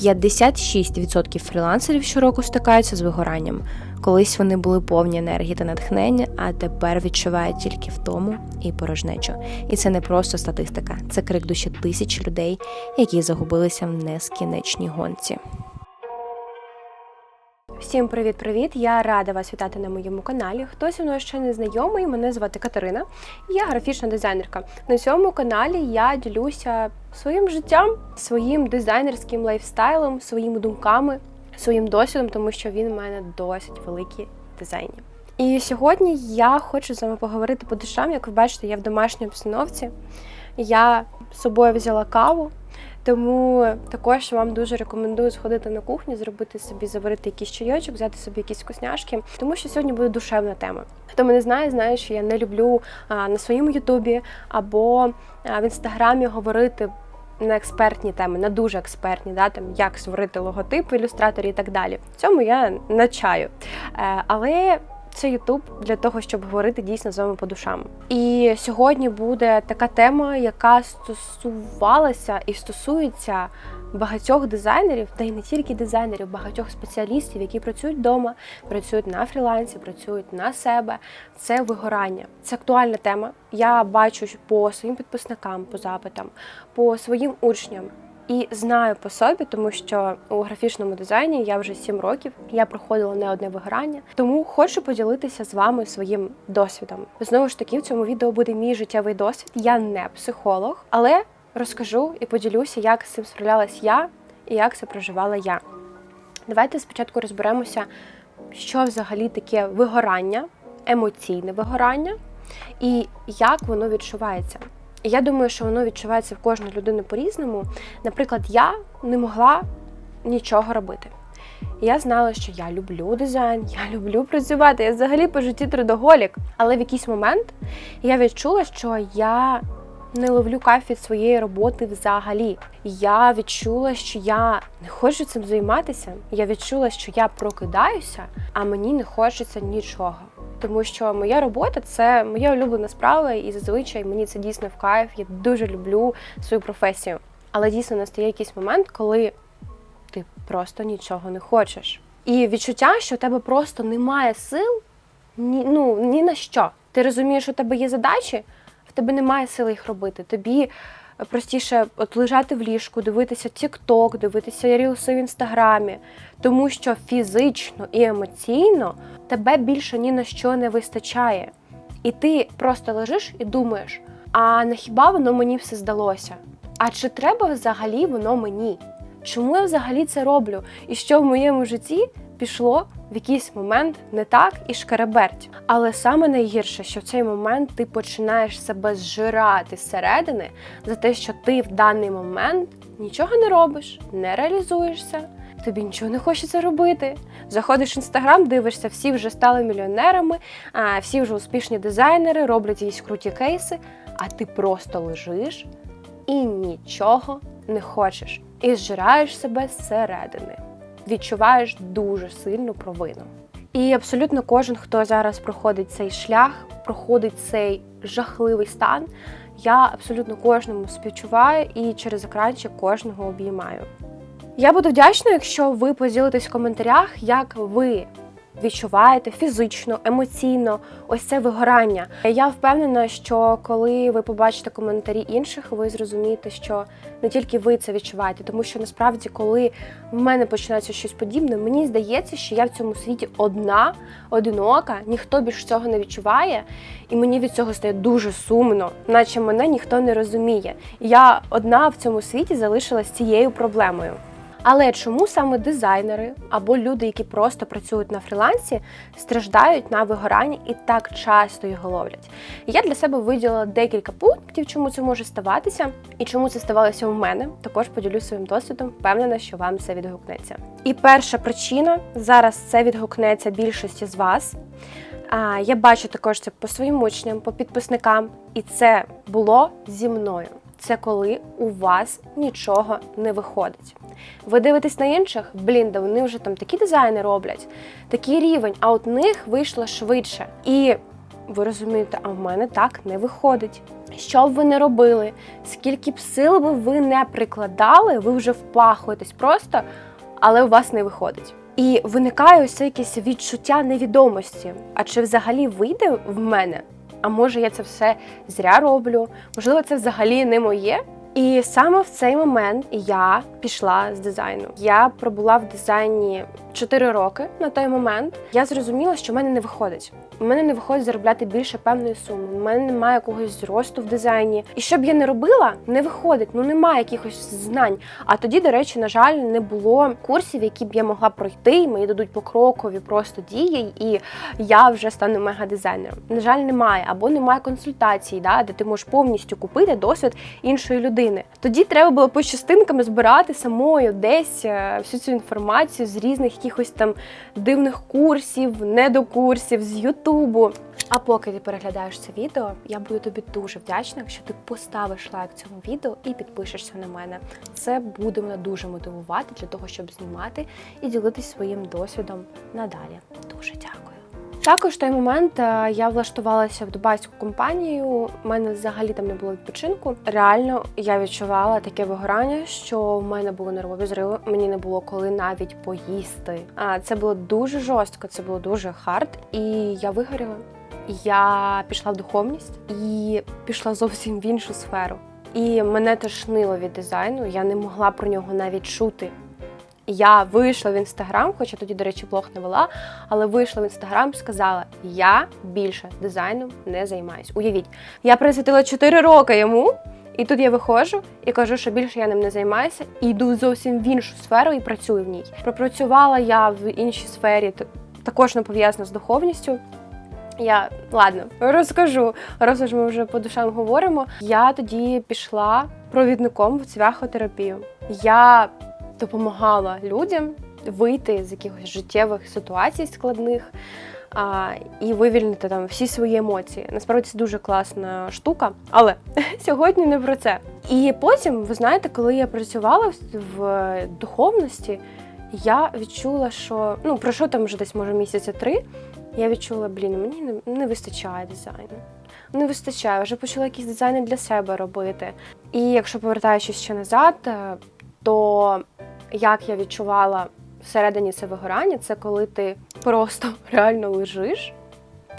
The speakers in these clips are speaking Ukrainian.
56% фрілансерів щороку стикаються з вигоранням. Колись вони були повні енергії та натхнення, а тепер відчувають тільки втому і порожнечу. І це не просто статистика, це крик душі тисяч людей, які загубилися в нескінечній гонці. Всім привіт-привіт! Я рада вас вітати на моєму каналі. Хто зі мною ще не знайомий, мене звати Катерина, я графічна дизайнерка. На цьому каналі я ділюся своїм життям, своїм дизайнерським лайфстайлом, своїми думками, своїм досвідом, тому що він у мене досить великий дизайні. І сьогодні я хочу з вами поговорити по душам. Як ви бачите, я в домашній обстановці. Я з собою взяла каву. Тому також вам дуже рекомендую сходити на кухню, зробити собі, заварити якийсь чайочок, взяти собі якісь вкусняшки, тому що сьогодні буде душевна тема. Хто мене знає, знає, що я не люблю на своєму ютубі або в інстаграмі говорити. На експертні теми, на дуже експертні, да, там як створити логотип ілюстраторі і так далі. В цьому я начаю. Е, але це Ютуб для того, щоб говорити дійсно з вами по душам. І сьогодні буде така тема, яка стосувалася і стосується багатьох дизайнерів, та й не тільки дизайнерів, багатьох спеціалістів, які працюють вдома, працюють на фрілансі, працюють на себе. Це вигорання. Це актуальна тема. Я бачу по своїм підписникам, по запитам, по своїм учням. І знаю по собі, тому що у графічному дизайні я вже 7 років, я проходила не одне вигорання, тому хочу поділитися з вами своїм досвідом. Знову ж таки, в цьому відео буде мій життєвий досвід. Я не психолог, але розкажу і поділюся, як з цим справлялась я і як це проживала я. Давайте спочатку розберемося, що взагалі таке вигорання, емоційне вигорання і як воно відчувається. Я думаю, що воно відчувається в кожної людини по-різному. Наприклад, я не могла нічого робити. Я знала, що я люблю дизайн, я люблю працювати. Я взагалі по житті трудоголік. Але в якийсь момент я відчула, що я не ловлю кайф від своєї роботи взагалі. Я відчула, що я не хочу цим займатися. Я відчула, що я прокидаюся, а мені не хочеться нічого тому що моя робота це моя улюблена справа, і зазвичай мені це дійсно в кайф. Я дуже люблю свою професію. Але дійсно настає якийсь момент, коли ти просто нічого не хочеш. І відчуття, що у тебе просто немає сил ні, ну, ні на що. Ти розумієш, що у тебе є задачі, в тебе немає сили їх робити. Тобі простіше от лежати в ліжку, дивитися TikTok, дивитися рілси в інстаграмі, тому що фізично і емоційно тебе більше ні на що не вистачає. І ти просто лежиш і думаєш: а на хіба воно мені все здалося? А чи треба взагалі воно мені? Чому я взагалі це роблю? І що в моєму житті пішло в якийсь момент не так і шкереберть. Але саме найгірше, що в цей момент ти починаєш себе зжирати зсередини за те, що ти в даний момент нічого не робиш, не реалізуєшся. Тобі нічого не хочеться робити. Заходиш в інстаграм, дивишся, всі вже стали мільйонерами, всі вже успішні дизайнери, роблять якісь круті кейси, а ти просто лежиш і нічого не хочеш. І зжираєш себе зсередини відчуваєш дуже сильну провину. І абсолютно кожен, хто зараз проходить цей шлях, проходить цей жахливий стан, я абсолютно кожному співчуваю і через екранчик кожного обіймаю. Я буду вдячна, якщо ви поділитесь в коментарях, як ви відчуваєте фізично, емоційно ось це вигорання. Я впевнена, що коли ви побачите коментарі інших, ви зрозумієте, що не тільки ви це відчуваєте, тому що насправді, коли в мене починається щось подібне, мені здається, що я в цьому світі одна, одинока, ніхто більш цього не відчуває, і мені від цього стає дуже сумно, наче мене ніхто не розуміє. Я одна в цьому світі залишилась цією проблемою. Але чому саме дизайнери або люди, які просто працюють на фрілансі, страждають на вигоранні і так часто його ловлять? Я для себе виділила декілька пунктів, чому це може ставатися, і чому це ставалося у мене. Також поділюся своїм досвідом, впевнена, що вам це відгукнеться. І перша причина зараз це відгукнеться більшості з вас. Я бачу також це по своїм учням, по підписникам, і це було зі мною це коли у вас нічого не виходить. Ви дивитесь на інших, блін, да вони вже там такі дизайни роблять, такий рівень, а от них вийшло швидше. І ви розумієте, а в мене так не виходить. що б ви не робили, скільки б сил би ви не прикладали, ви вже впахуєтесь просто, але у вас не виходить. І виникає ось якесь відчуття невідомості. А чи взагалі вийде в мене? А може я це все зря роблю? Можливо, це взагалі не моє. І саме в цей момент я пішла з дизайну. Я пробула в дизайні 4 роки на той момент. Я зрозуміла, що в мене не виходить. У мене не виходить заробляти більше певної суми. У мене немає якогось зросту в дизайні. І що б я не робила, не виходить. Ну немає якихось знань. А тоді, до речі, на жаль, не було курсів, які б я могла пройти. і Мені дадуть покрокові просто дії, і я вже стану мегадизайнером. На жаль, немає або немає консультацій, да, де ти можеш повністю купити досвід іншої людини. Тоді треба було по частинкам збирати самою десь е, всю цю інформацію з різних якихось там дивних курсів, недокурсів, з Ютубу. А поки ти переглядаєш це відео, я буду тобі дуже вдячна, якщо ти поставиш лайк цьому відео і підпишешся на мене. Це буде мене дуже мотивувати для того, щоб знімати і ділитись своїм досвідом надалі. Дуже дякую. Також той момент е, я влаштувалася в дубайську компанію. У мене взагалі там не було відпочинку. Реально я відчувала таке вигорання, що в мене були нервові зриви. Мені не було коли навіть поїсти. А це було дуже жорстко, це було дуже хард, і я вигоріла. Я пішла в духовність і пішла зовсім в іншу сферу. І мене тошнило від дизайну. Я не могла про нього навіть чути. Я вийшла в інстаграм, хоча тоді, до речі, блог не вела, але вийшла в інстаграм, сказала: я більше дизайном не займаюсь. Уявіть, я присвятила 4 роки йому, і тут я виходжу і кажу, що більше я ним не займаюся, і йду зовсім в іншу сферу і працюю в ній. Пропрацювала я в іншій сфері, також не пов'язана з духовністю. Я ладно розкажу, раз уж ми вже по душам говоримо. Я тоді пішла провідником в цвяхотерапію. Я допомагала людям вийти з якихось життєвих ситуацій складних а, і вивільнити там всі свої емоції. Насправді це дуже класна штука, але сьогодні не про це. І потім, ви знаєте, коли я працювала в, духовності, я відчула, що ну пройшло там вже десь може місяця три. Я відчула, блін, мені не, не вистачає дизайну. Не вистачає, вже почала якісь дизайни для себе робити. І якщо повертаючись ще назад, е, то як я відчувала всередині це вигорання, це коли ти просто реально лежиш,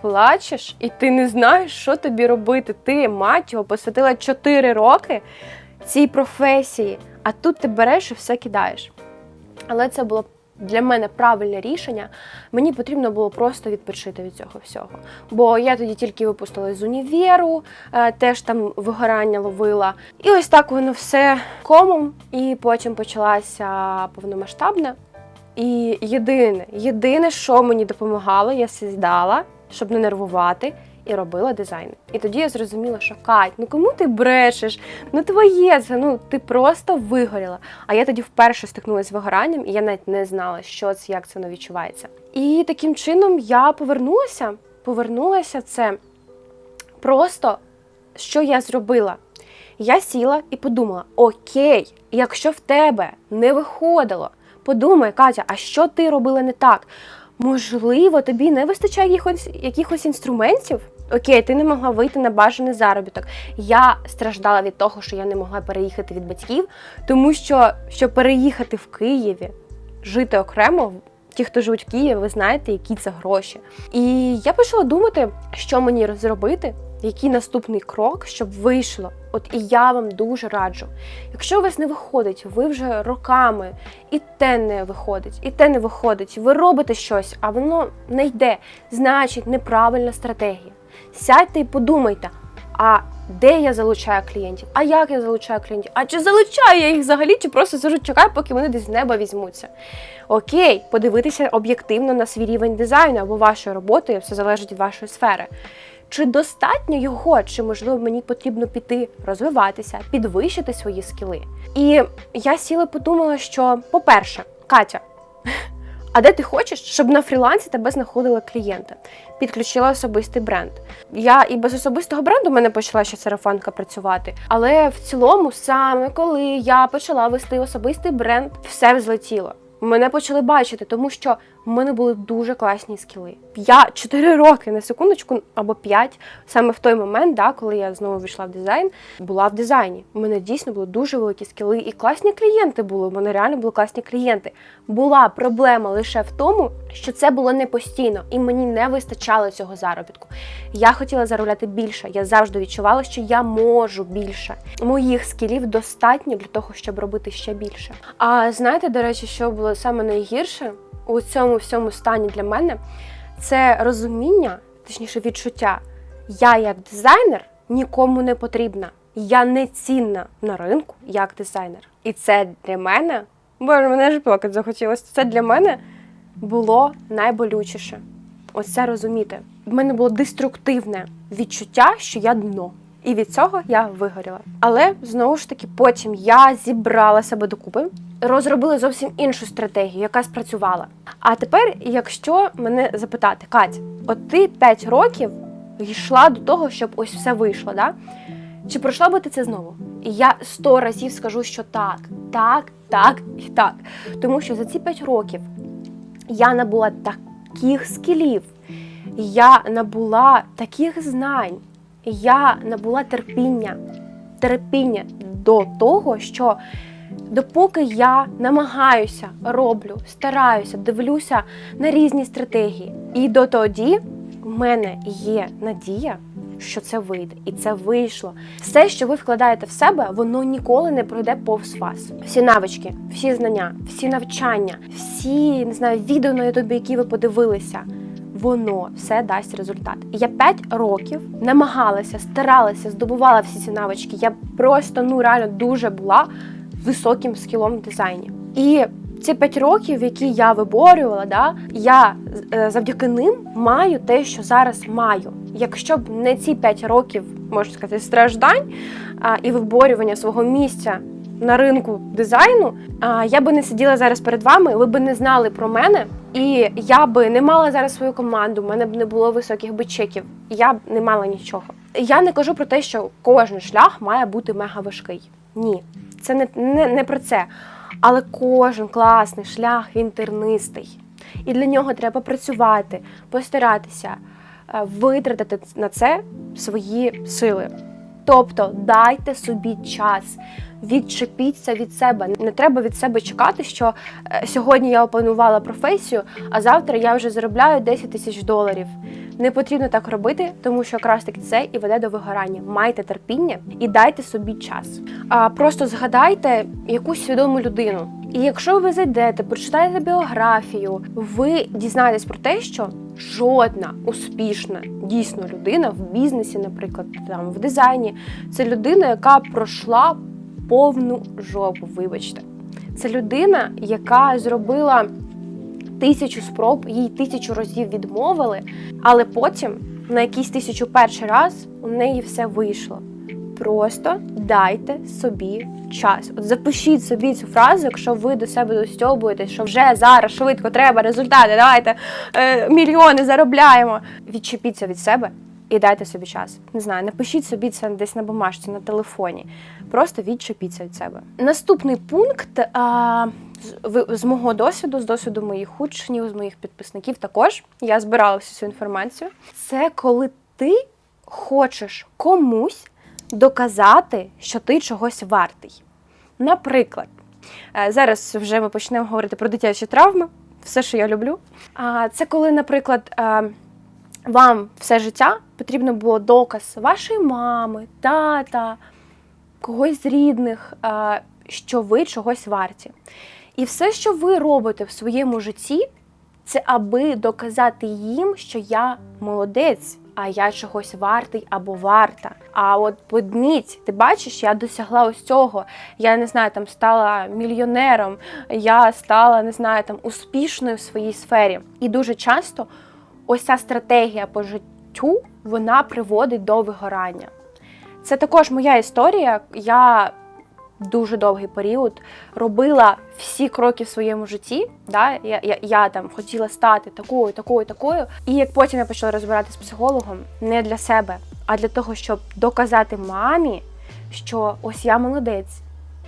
плачеш, і ти не знаєш, що тобі робити. Ти, мать його, посвятила 4 роки цій професії, а тут ти береш і все кидаєш. Але це було для мене правильне рішення. Мені потрібно було просто відпочити від цього всього. Бо я тоді тільки випустилась з універу, е, теж там вигорання ловила. І ось так воно все комом. І потім почалася повномасштабна. І єдине, єдине, що мені допомагало, я сідала, щоб не нервувати, і робила дизайн. І тоді я зрозуміла, що Кать, ну кому ти брешеш? Ну твоє це, ну ти просто вигоріла. А я тоді вперше стикнулася з вигоранням, і я навіть не знала, що це, як це воно відчувається. І таким чином я повернулася, повернулася це просто, що я зробила. Я сіла і подумала: окей, якщо в тебе не виходило, подумай, Катя, а що ти робила не так? Можливо, тобі не вистачає якихось, якихось інструментів? Окей, ти не могла вийти на бажаний заробіток. Я страждала від того, що я не могла переїхати від батьків, тому що щоб переїхати в Києві, жити окремо. Ті, хто живуть в Києві, ви знаєте, які це гроші. І я почала думати, що мені зробити, який наступний крок, щоб вийшло. От і я вам дуже раджу. Якщо у вас не виходить, ви вже роками і те не виходить, і те не виходить, ви робите щось, а воно не йде, значить неправильна стратегія. Сядьте і подумайте, а де я залучаю клієнтів, а як я залучаю клієнтів, а чи залучаю я їх взагалі, чи просто сижу, чекаю, поки вони десь з неба візьмуться. Окей, подивитися об'єктивно на свій рівень дизайну або вашої роботи, все залежить від вашої сфери. Чи достатньо його, чи можливо мені потрібно піти розвиватися, підвищити свої скіли? І я сіла подумала, що, по-перше, Катя, а де ти хочеш, щоб на фрілансі тебе знаходили клієнти? Підключила особистий бренд. Я і без особистого бренду мене почала ще сарафанка працювати. Але в цілому, саме коли я почала вести особистий бренд, все взлетіло. Мене почали бачити, тому що У мене були дуже класні скіли. Я 4 роки на секундочку або 5, саме в той момент, да, коли я знову війшла в дизайн, була в дизайні. У мене дійсно були дуже великі скіли і класні клієнти були. У мене реально були класні клієнти. Була проблема лише в тому, що це було не постійно, і мені не вистачало цього заробітку. Я хотіла заробляти більше. Я завжди відчувала, що я можу більше. Моїх скілів достатньо для того, щоб робити ще більше. А знаєте, до речі, що було саме найгірше у цьому всьому стані для мене? Це розуміння, точніше, відчуття. Я як дизайнер нікому не потрібна. Я не цінна на ринку як дизайнер. І це для мене, боже, мене ж плакати захотілося. Це для мене було найболючіше. Ось це розуміти. В мене було деструктивне відчуття, що я дно. І від цього я вигоріла. Але знову ж таки, потім я зібрала себе докупи, розробила зовсім іншу стратегію, яка спрацювала. А тепер, якщо мене запитати, Кать, от ти 5 років йшла до того, щоб ось все вийшло, да? Чи пройшла би ти це знову? І я сто разів скажу, що так, так, так і так. Тому що за ці 5 років я набула таких скілів, я набула таких знань, я набула терпіння, терпіння до того, що допоки я намагаюся, роблю, стараюся, дивлюся на різні стратегії, і до тоді в мене є надія. Що це вийде, і це вийшло. Все, що ви вкладаєте в себе, воно ніколи не пройде повз вас. Всі навички, всі знання, всі навчання, всі не знаю, відео на ютубі, які ви подивилися, воно все дасть результат. Я 5 років намагалася, старалася, здобувала всі ці навички. Я просто ну реально дуже була високим скілом в дизайні. І ці 5 років, які я виборювала, да, я е, завдяки ним маю те, що зараз маю. Якщо б не ці 5 років, можна сказати, страждань а, і виборювання свого місця на ринку дизайну, я би не сиділа зараз перед вами, ви б не знали про мене, і я би не мала зараз свою команду, в мене б не було високих бичеків, я б не мала нічого. Я не кажу про те, що кожен шлях має бути мега важкий. Ні, це не, не, не про це. Але кожен класний шлях він тернистий. І для нього треба працювати, постаратися, е, витратити на це свої сили. Тобто дайте собі час, відчепіться від себе. Не треба від себе чекати, що е, сьогодні я опанувала професію, а завтра я вже заробляю 10 тисяч доларів. Не потрібно так робити, тому що якраз таки це і веде до вигорання. Майте терпіння і дайте собі час. А просто згадайте якусь свідому людину. І якщо ви зайдете, прочитаєте біографію, ви дізнаєтесь про те, що жодна успішна дійсно людина в бізнесі, наприклад, там в дизайні, це людина, яка пройшла повну жопу. Вибачте, це людина, яка зробила тисячу спроб, їй тисячу разів відмовили, але потім на якийсь тисячу перший раз у неї все вийшло. Просто дайте собі час. От запишіть собі цю фразу, якщо ви до себе достьобуєте, що вже зараз швидко треба результати, давайте е, мільйони заробляємо. Відчепіться від себе і дайте собі час. Не знаю, напишіть собі це десь на бумажці, на телефоні. Просто відчепіться від себе. Наступний пункт. А, з- мого досвіду, з досвіду моїх учнів, з моїх підписників також я збирала всю цю інформацію. Це коли ти хочеш комусь доказати, що ти чогось вартий. Наприклад, е, зараз вже ми почнемо говорити про дитячі травми, все, що я люблю. А це коли, наприклад, е, вам все життя потрібно було доказ вашої мами, тата, когось з рідних, що ви чогось варті. І все, що ви робите в своєму житті, це аби доказати їм, що я молодець, а я чогось вартий або варта. А от подміть, ти бачиш, я досягла ось цього. Я не знаю, там стала мільйонером, я стала не знаю, там успішною в своїй сфері. І дуже часто ось ця стратегія по життю вона приводить до вигорання. Це також моя історія. Я дуже довгий період робила всі кроки в своєму житті. Да? Я, я, я там хотіла стати такою, такою, такою. І як потім я почала розбиратися з психологом не для себе, а для того, щоб доказати мамі, що ось я молодець.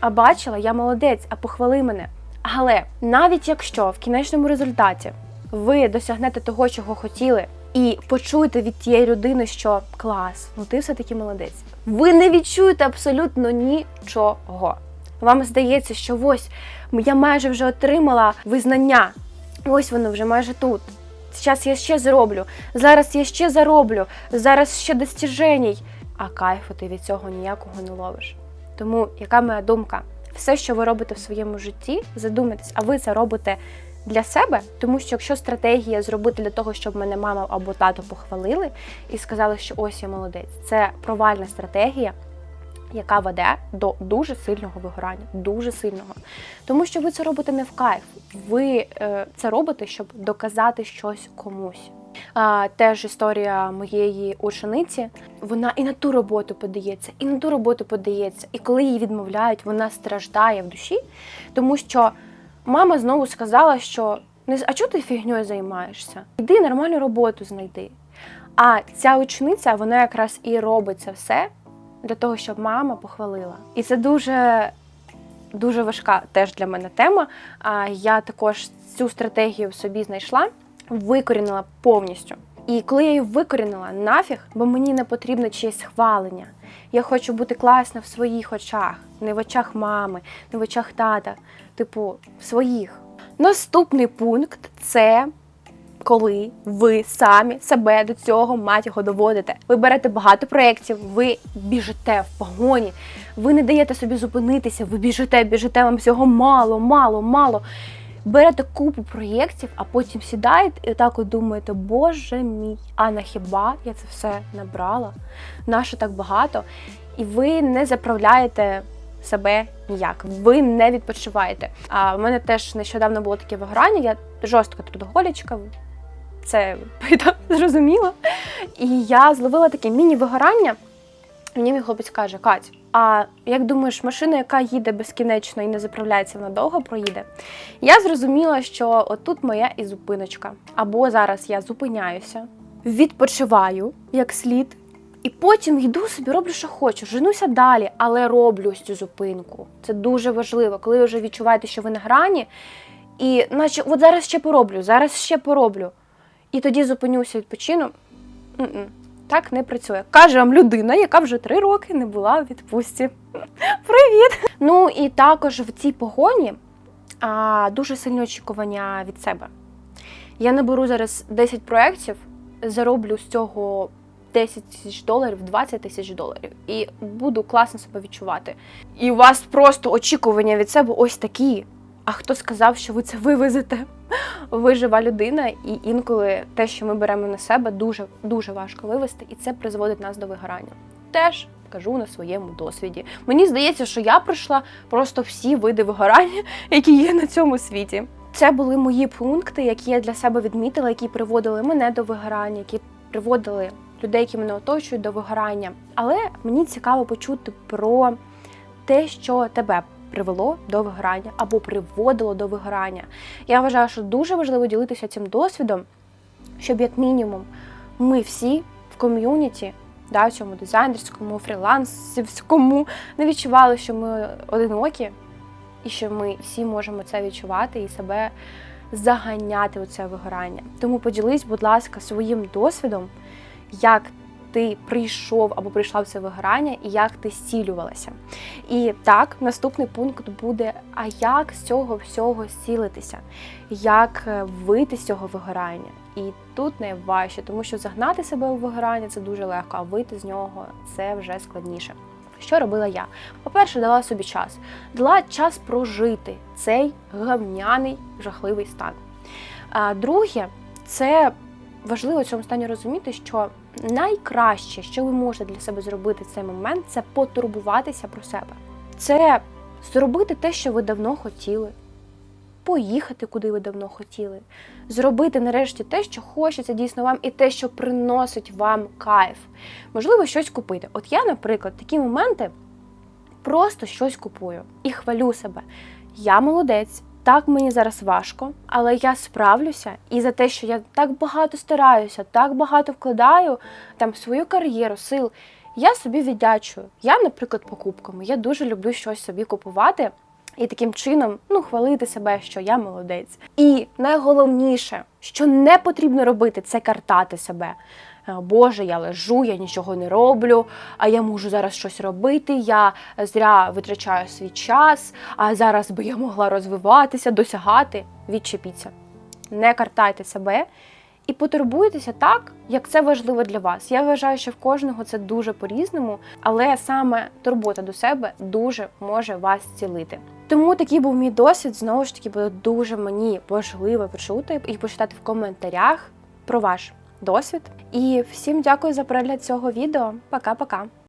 А бачила, я молодець, а похвали мене. Але навіть якщо в кінечному результаті ви досягнете того, чого хотіли, і почуєте від тієї людини, що клас, ну ти все-таки молодець. Ви не відчуєте абсолютно нічого. Вам здається, що ось я майже вже отримала визнання. Ось воно вже майже тут. Зараз я ще зроблю, зараз я ще зароблю, зараз ще достіженій. А кайфу ти від цього ніякого не ловиш. Тому яка моя думка? Все, що ви робите в своєму житті, задумайтесь, а ви це робите для себе, тому що якщо стратегія зробити для того, щоб мене мама або тато похвалили і сказали, що ось я молодець, це провальна стратегія, яка веде до дуже сильного вигорання, дуже сильного. Тому що ви це робите не в кайф, ви е, це робите, щоб доказати щось комусь. Теж історія моєї учениці. Вона і на ту роботу подається, і на ту роботу подається. І коли її відмовляють, вона страждає в душі, тому що мама знову сказала, що не а чого ти фігньою займаєшся? Іди нормальну роботу знайди. А ця учениця, вона якраз і робить це все для того, щоб мама похвалила. І це дуже дуже важка теж для мене тема. А я також цю стратегію собі знайшла, викорінила повністю. І коли я її викорінила нафіг, бо мені не потрібно чиєсь хвалення. Я хочу бути класна в своїх очах, не в очах мами, не в очах тата, типу, в своїх. Наступний пункт це коли ви самі себе до цього мать його доводите. Ви берете багато проєктів, ви біжите в погоні, ви не даєте собі зупинитися, ви біжите, біжите, вам всього мало, мало, мало. Берете купу проєктів, а потім сідаєте і так от думаєте, боже мій, а на хіба я це все набрала? Нащо так багато? І ви не заправляєте себе ніяк, ви не відпочиваєте. А в мене теж нещодавно було таке вигорання, я жорстка трудоголічка, це зрозуміло. І я зловила таке міні-вигорання. Мені мій хлопець каже: Кать, а як думаєш, машина, яка їде безкінечно і не заправляється, вона довго проїде? Я зрозуміла, що отут моя і зупиночка. Або зараз я зупиняюся, відпочиваю як слід, і потім йду собі, роблю, що хочу, женуся далі, але роблю цю зупинку. Це дуже важливо, коли ви вже відчуваєте, що ви на грані, і наче от зараз ще пороблю, зараз ще пороблю. І тоді зупинюся, відпочину. М-м. Так не працює. Каже вам людина, яка вже три роки не була в відпустці. Привіт! Ну і також в цій погоні а, дуже сильні очікування від себе. Я наберу зараз 10 проєктів, зароблю з цього 10 тисяч доларів, 20 тисяч доларів, і буду класно себе відчувати. І у вас просто очікування від себе ось такі. А хто сказав, що ви це вивезете? Ви жива людина, і інколи те, що ми беремо на себе, дуже дуже важко вивести, і це призводить нас до вигорання. Теж кажу на своєму досвіді. Мені здається, що я пройшла просто всі види вигорання, які є на цьому світі. Це були мої пункти, які я для себе відмітила, які приводили мене до вигорання, які приводили людей, які мене оточують, до вигорання. Але мені цікаво почути про те, що тебе привело до вигорання або приводило до вигорання. Я вважаю, що дуже важливо ділитися цим досвідом, щоб як мінімум ми всі в ком'юніті, да, цьому дизайнерському, фрілансівському, не відчували, що ми одинокі, і що ми всі можемо це відчувати і себе заганяти у це вигорання. Тому поділись, будь ласка, своїм досвідом, як ти прийшов або прийшла в це вигорання і як ти зцілювалася. І так, наступний пункт буде: а як з цього всього зцілитися? Як е, вийти з цього вигорання? І тут найважче, тому що загнати себе у вигорання це дуже легко, а вийти з нього це вже складніше. Що робила я? По-перше, дала собі час. Дала час прожити цей гавняний жахливий стан. А друге, це важливо в цьому стані розуміти, що найкраще, що ви можете для себе зробити в цей момент, це потурбуватися про себе. Це зробити те, що ви давно хотіли, поїхати, куди ви давно хотіли, зробити нарешті те, що хочеться дійсно вам, і те, що приносить вам кайф. Можливо, щось купити. От я, наприклад, такі моменти просто щось купую і хвалю себе. Я молодець. Так мені зараз важко, але я справлюся. І за те, що я так багато стараюся, так багато вкладаю там свою кар'єру, сил, я собі віддячую. Я, наприклад, покупками. Я дуже люблю щось собі купувати. І таким чином ну, хвалити себе, що я молодець. І найголовніше, що не потрібно робити, це картати себе. Е, Боже, я лежу, я нічого не роблю, а я можу зараз щось робити. Я зря витрачаю свій час, а зараз би я могла розвиватися, досягати. Відчепіться. Не картайте себе і потурбуйтеся так, як це важливо для вас. Я вважаю, що в кожного це дуже по-різному, але саме турбота до себе дуже може вас цілити. Тому такий був мій досвід. Знову ж таки, було дуже мені важливо почути і почитати в коментарях про ваш досвід. І всім дякую за перегляд цього відео. Пока-пока.